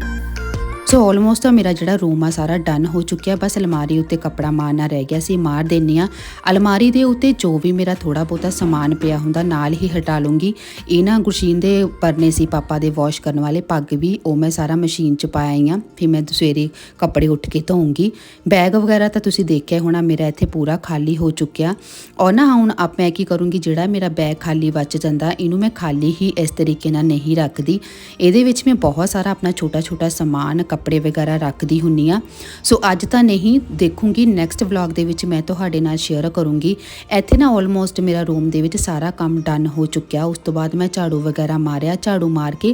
ਸੋ ਆਲਮੋਸਟ ਤਾਂ ਮੇਰਾ ਜਿਹੜਾ ਰੂਮ ਆ, ਸਾਰਾ ਡਨ ਹੋ ਚੁੱਕਿਆ। ਬਸ ਅਲਮਾਰੀ ਉੱਤੇ ਕੱਪੜਾ ਮਾਰਨਾ ਰਹਿ ਗਿਆ ਸੀ, ਮਾਰ ਦੇਣੀ ਆ। ਅਲਮਾਰੀ ਦੇ ਉੱਤੇ ਜੋ ਵੀ ਮੇਰਾ ਥੋੜਾ ਬਹੁਤਾ ਸਮਾਨ ਪਿਆ ਹੁੰਦਾ, ਨਾਲ ਹੀ ਹਟਾ ਲੂੰਗੀ। ਇਹ ਨਾ ਗੁਰਸ਼ੀਨ ਦੇ ਪਰਨੇ ਸੀ, ਪਾਪਾ ਦੇ ਵਾਸ਼ ਕਰਨ ਵਾਲੇ, ਪੱਗ ਵੀ, ਉਹ ਮੈਂ ਸਾਰਾ ਮਸ਼ੀਨ 'ਚ ਪਾਇਆ ਹੀ ਆ। ਫਿਰ ਮੈਂ ਸਵੇਰੇ ਕੱਪੜੇ ਉੱਠ ਕੇ ਧੋਉਂਗੀ ਬੈਗ ਵਗੈਰਾ ਤਾਂ ਤੁਸੀਂ ਦੇਖਿਆ ਹੋਣਾ, ਮੇਰਾ ਇੱਥੇ ਪੂਰਾ ਖਾਲੀ ਹੋ ਚੁੱਕਿਆ। ਔਰ ਨਾ ਹੁਣ ਆਪ ਮੈਂ ਕੀ ਕਰੂੰਗੀ, ਜਿਹੜਾ ਮੇਰਾ ਬੈਗ ਖਾਲੀ ਬਚ ਜਾਂਦਾ, ਇਹਨੂੰ ਮੈਂ ਖਾਲੀ ਹੀ ਇਸ ਤਰੀਕੇ ਨਾਲ ਨਹੀਂ ਰੱਖਦੀ। ਇਹਦੇ ਵਿੱਚ ਮੈਂ ਬਹੁਤ ਸਾਰਾ ਆਪਣਾ ਛੋਟਾ ਛੋਟਾ ਸਮਾਨ ਕੱਪੜੇ ਵਗੈਰਾ ਰੱਖਦੀ ਹੁੰਨੀ ਆ। ਸੋ ਅੱਜ ਤਾਂ ਨਹੀਂ, ਦੇਖੂੰਗੀ ਨੈਕਸਟ ਵਲੌਗ ਦੇ ਵਿੱਚ ਮੈਂ ਤੁਹਾਡੇ ਨਾਲ ਸ਼ੇਅਰ ਕਰੂੰਗੀ। ਇੱਥੇ ਨਾ ਆਲਮੋਸਟ ਮੇਰਾ ਰੂਮ ਦੇ ਵਿੱਚ ਸਾਰਾ ਕੰਮ ਡਨ ਹੋ ਚੁੱਕਿਆ। ਉਸ ਤੋਂ ਬਾਅਦ ਮੈਂ ਝਾੜੂ ਵਗੈਰਾ ਮਾਰਿਆ, ਝਾੜੂ ਮਾਰ ਕੇ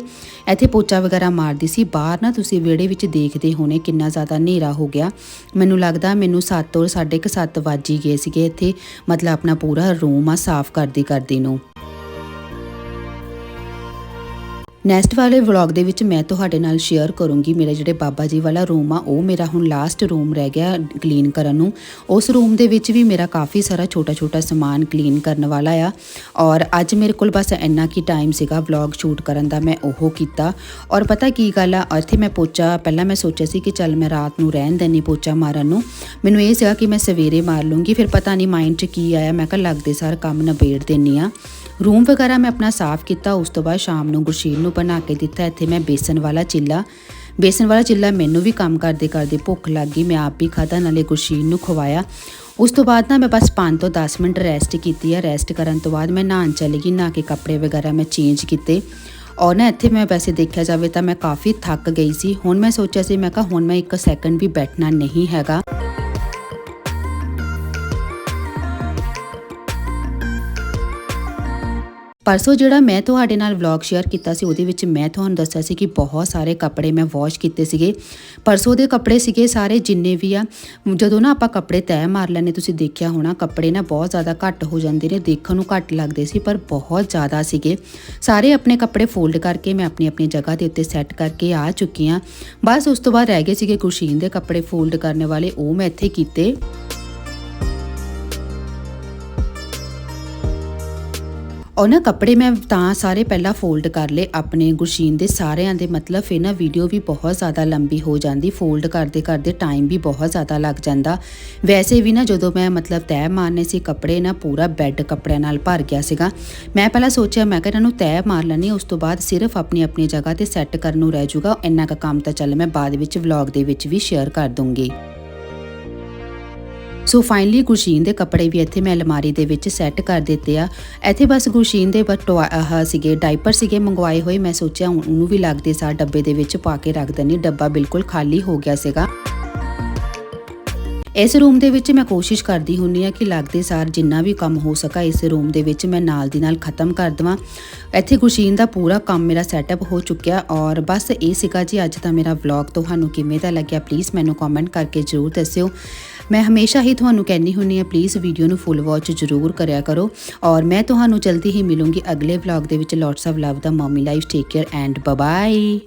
ਇੱਥੇ ਪੋਚਾ ਵਗੈਰਾ ਮਾਰਦੀ ਸੀ। ਬਾਹਰ ਨਾ ਤੁਸੀਂ ਵਿਹੜੇ ਵਿੱਚ ਦੇਖਦੇ ਹੋਣੇ ਕਿੰਨਾ ਜ਼ਿਆਦਾ ਹਨੇਰਾ ਹੋ ਗਿਆ। ਮੈਨੂੰ ਲੱਗਦਾ ਮੈਨੂੰ 7 ਔਰ 7:30 ਵੱਜ ਹੀ ਗਏ ਸੀਗੇ ਇੱਥੇ। ਮਤਲਬ ਆਪਣਾ ਪੂਰਾ ਰੂਮ ਆ ਸਾਫ਼ ਕਰਦੀ ਕਰਦੀ ਨੂੰ। ਨੈਕਸਟ ਵਾਲੇ ਵਲੌਗ ਦੇ ਵਿੱਚ ਮੈਂ ਤੁਹਾਡੇ ਨਾਲ ਸ਼ੇਅਰ ਕਰੂੰਗੀ ਮੇਰੇ ਜਿਹੜੇ ਬਾਬਾ ਜੀ ਵਾਲਾ ਰੂਮ ਆ, ਉਹ ਮੇਰਾ ਹੁਣ ਲਾਸਟ ਰੂਮ ਰਹਿ ਗਿਆ ਕਲੀਨ ਕਰਨ ਨੂੰ। ਉਸ ਰੂਮ ਦੇ ਵਿੱਚ ਵੀ ਮੇਰਾ ਕਾਫੀ ਸਾਰਾ ਛੋਟਾ ਛੋਟਾ ਸਮਾਨ ਕਲੀਨ ਕਰਨ ਵਾਲਾ ਆ। ਔਰ ਅੱਜ ਮੇਰੇ ਕੋਲ ਬਸ ਇੰਨਾ ਕੀ ਟਾਈਮ ਸੀਗਾ ਵਲੌਗ ਸ਼ੂਟ ਕਰਨ ਦਾ, ਮੈਂ ਉਹ ਕੀਤਾ। ਔਰ ਪਤਾ ਕੀ ਗੱਲ ਆ, ਇੱਥੇ ਮੈਂ ਪੋਚਾ, ਪਹਿਲਾਂ ਮੈਂ ਸੋਚਿਆ ਸੀ ਕਿ ਚੱਲ ਮੈਂ ਰਾਤ ਨੂੰ ਰਹਿਣ ਦੇਣੀ ਪੋਚਾ ਮਾਰਨ ਨੂੰ। ਮੈਨੂੰ ਇਹ ਸੀਗਾ ਕਿ ਮੈਂ ਸਵੇਰੇ ਮਾਰ ਲੂੰਗੀ, ਫਿਰ ਪਤਾ ਨਹੀਂ ਮਾਈਂਡ 'ਚ ਕੀ ਆਇਆ, ਮੈਂ ਕਿਹਾ ਲੱਗਦੇ ਸਾਰ ਕੰਮ ਨਿਬੇੜ ਦੇਣੀ ਆ। ਰੂਮ ਵਗੈਰਾ ਮੈਂ ਆਪਣਾ ਸਾਫ਼ ਕੀਤਾ, ਉਸ ਤੋਂ ਬਾਅਦ ਸ਼ਾਮ ਨੂੰ ਗੁਰਸ਼ੀਲ ਨੂੰ ਬਣਾ ਕੇ ਦਿੱਤਾ। ਇੱਥੇ ਮੈਂ ਬੇਸਨ ਵਾਲਾ ਚਿੱਲਾ, ਬੇਸਨ ਵਾਲਾ ਚਿੱਲਾ ਮੈਨੂੰ ਵੀ ਕੰਮ ਕਰਦੇ ਕਰਦੇ ਭੁੱਖ ਲੱਗ ਗਈ, ਮੈਂ ਆਪ ਵੀ ਖਾਦਾ ਨਾਲੇ ਗੁਰਸ਼ੀਲ ਨੂੰ ਖਵਾਇਆ। ਉਸ ਤੋਂ ਬਾਅਦ ਨਾ ਮੈਂ ਬਸ 5 ਤੋਂ 10 ਮਿੰਟ ਰੈਸਟ ਕੀਤੀ ਆ। ਰੈਸਟ ਕਰਨ ਤੋਂ ਬਾਅਦ ਮੈਂ ਨਹਾਉਣ ਚਲੀ ਗਈ, ਨਹਾ ਕੇ ਕੱਪੜੇ ਵਗੈਰਾ ਮੈਂ ਚੇਂਜ ਕੀਤੇ। ਔਰ ਨਾ ਇੱਥੇ ਮੈਂ ਵੈਸੇ ਦੇਖਿਆ ਜਾਵੇ ਤਾਂ ਮੈਂ ਕਾਫੀ ਥੱਕ ਗਈ ਸੀ। ਹੁਣ ਮੈਂ ਸੋਚਿਆ ਸੀ, ਮੈਂ ਕਿਹਾ ਹੁਣ ਮੈਂ ਇੱਕ ਸੈਕਿੰਡ ਵੀ ਬੈਠਣਾ ਨਹੀਂ ਹੈਗਾ। ਪਰਸੋਂ ਜਿਹੜਾ ਮੈਂ ਤੁਹਾਡੇ ਨਾਲ ਵਲੌਗ ਸ਼ੇਅਰ ਕੀਤਾ ਸੀ, ਉਹਦੇ ਵਿੱਚ ਮੈਂ ਤੁਹਾਨੂੰ ਦੱਸਿਆ ਸੀ ਕਿ ਬਹੁਤ ਸਾਰੇ ਕੱਪੜੇ ਮੈਂ ਵਾਸ਼ ਕੀਤੇ ਸੀਗੇ। ਪਰਸੋਂ ਦੇ ਕੱਪੜੇ ਸੀਗੇ ਸਾਰੇ ਜਿੰਨੇ ਵੀ ਆ। ਜਦੋਂ ਨਾ ਆਪਾਂ ਕੱਪੜੇ ਤੈਅ ਮਾਰ ਲੈਨੇ ਤੁਸੀਂ ਦੇਖਿਆ ਹੋਣਾ, ਕੱਪੜੇ ਨਾ ਬਹੁਤ ਜ਼ਿਆਦਾ ਘੱਟ ਹੋ ਜਾਂਦੇ ਨੇ, ਦੇਖਣ ਨੂੰ ਘੱਟ ਲੱਗਦੇ ਸੀ, ਪਰ ਬਹੁਤ ਜ਼ਿਆਦਾ ਸੀਗੇ। ਸਾਰੇ ਆਪਣੇ ਕੱਪੜੇ ਫੋਲਡ ਕਰਕੇ ਮੈਂ ਆਪਣੀ ਆਪਣੀ ਜਗ੍ਹਾ ਦੇ ਉੱਤੇ ਸੈੱਟ ਕਰਕੇ ਆ ਚੁੱਕੀ ਆ ਬਸ ਉਸ ਤੋਂ ਬਾਅਦ ਰਹਿ ਗਏ ਸੀਗੇ ਕੁਸ਼ੀਨ ਦੇ ਕੱਪੜੇ ਫੋਲਡ ਕਰਨ ਵਾਲੇ, ਉਹ ਮੈਂ ਇੱਥੇ ਕੀਤੇ। ਉਹ ਨਾ ਕੱਪੜੇ ਮੈਂ ਤਾਂ ਸਾਰੇ ਪਹਿਲਾਂ ਫੋਲਡ ਕਰ ਲਏ ਆਪਣੇ ਗੁਰਸ਼ੀਨ ਦੇ ਸਾਰਿਆਂ ਦੇ, ਮਤਲਬ ਫਿਰ ਨਾ ਵੀਡੀਓ ਵੀ ਬਹੁਤ ਜ਼ਿਆਦਾ ਲੰਬੀ ਹੋ ਜਾਂਦੀ ਫੋਲਡ ਕਰਦੇ ਕਰਦੇ ਟਾਈਮ ਵੀ ਬਹੁਤ ਜ਼ਿਆਦਾ ਲੱਗ ਜਾਂਦਾ। ਵੈਸੇ ਵੀ ਨਾ ਜਦੋਂ ਮੈਂ ਮਤਲਬ ਤੈਅ ਮਾਰਨੇ ਸੀ ਕੱਪੜੇ, ਨਾ ਪੂਰਾ ਬੈੱਡ ਕੱਪੜਿਆਂ ਨਾਲ ਭਰ ਗਿਆ ਸੀਗਾ। ਮੈਂ ਪਹਿਲਾਂ ਸੋਚਿਆ, ਮੈਂ ਕਿ ਇਹਨਾਂ ਨੂੰ ਤੈਅ ਮਾਰ ਲੈਣੀ ਉਸ ਤੋਂ ਬਾਅਦ ਸਿਰਫ ਆਪਣੀ ਆਪਣੀ ਜਗ੍ਹਾ ਤੇ ਸੈੱਟ ਕਰਨ ਨੂੰ ਰਹਿ ਜਾਊਗਾ, ਇੰਨਾ ਕੁ ਕੰਮ ਤਾਂ ਚੱਲ ਮੈਂ ਬਾਅਦ ਵਿੱਚ ਵਲੌਗ ਦੇ ਵਿੱਚ ਵੀ ਸ਼ੇਅਰ ਕਰ ਦੂੰਗੀ। ਸੋ ਫਾਈਨਲੀ ਗੁਰਸ਼ੀਨ ਦੇ ਕੱਪੜੇ ਵੀ ਇੱਥੇ ਮੈਂ ਅਲਮਾਰੀ ਦੇ ਵਿੱਚ ਸੈੱਟ ਕਰ ਦਿੱਤੇ ਆ। ਇੱਥੇ ਬਸ ਗੁਰਸ਼ੀਨ ਦੇ ਬਸ ਟੋਆ- ਆਹ ਸੀਗੇ ਡਾਈਪਰ ਸੀਗੇ ਮੰਗਵਾਏ ਹੋਏ। ਮੈਂ ਸੋਚਿਆ ਹੁਣ ਉਹਨੂੰ ਵੀ ਲੱਗਦੇ ਸਾਰ ਡੱਬੇ ਦੇ ਵਿੱਚ ਪਾ ਕੇ ਰੱਖ ਦਿੰਨੀ ਡੱਬਾ ਬਿਲਕੁਲ ਖਾਲੀ ਹੋ ਗਿਆ ਸੀਗਾ। ਇਸ ਰੂਮ ਦੇ ਵਿੱਚ ਮੈਂ ਕੋਸ਼ਿਸ਼ ਕਰਦੀ ਹੁੰਨੀ ਆ ਕਿ ਲੱਗਦੇ ਸਾਰ ਜਿੰਨਾ ਵੀ ਕੰਮ ਹੋ ਸਕਾ ਇਸ ਰੂਮ ਦੇ ਵਿੱਚ ਮੈਂ ਨਾਲ ਦੀ ਨਾਲ ਖਤਮ ਕਰ ਦਵਾਂ। ਇੱਥੇ ਗੁਸ਼ੀਨ ਦਾ ਪੂਰਾ ਕੰਮ ਮੇਰਾ ਸੈਟਅਪ ਹੋ ਚੁੱਕਿਆ ਔਰ ਬਸ ਇਹ ਸੀਗਾ ਜੀ, ਅੱਜ ਦਾ ਮੇਰਾ ਵਲੌਗ ਤੁਹਾਨੂੰ ਕਿਵੇਂ ਦਾ ਲੱਗਿਆ ਪਲੀਜ਼ ਮੈਨੂੰ ਕਮੈਂਟ ਕਰਕੇ ਜ਼ਰੂਰ ਦੱਸਿਓ। ਮੈਂ ਹਮੇਸ਼ਾ ਹੀ ਤੁਹਾਨੂੰ ਕਹਿੰਦੀ ਹੁੰਨੀ ਆ ਪਲੀਜ਼ ਵੀਡੀਓ ਨੂੰ ਫੁੱਲ ਵਾਚ ਜ਼ਰੂਰ ਕਰਿਆ ਕਰੋ ਔਰ ਮੈਂ ਤੁਹਾਨੂੰ ਜਲਦੀ ਹੀ ਮਿਲੂੰਗੀ ਅਗਲੇ ਵਲੌਗ ਦੇ ਵਿੱਚ। Lots of love the mummy life take care and bye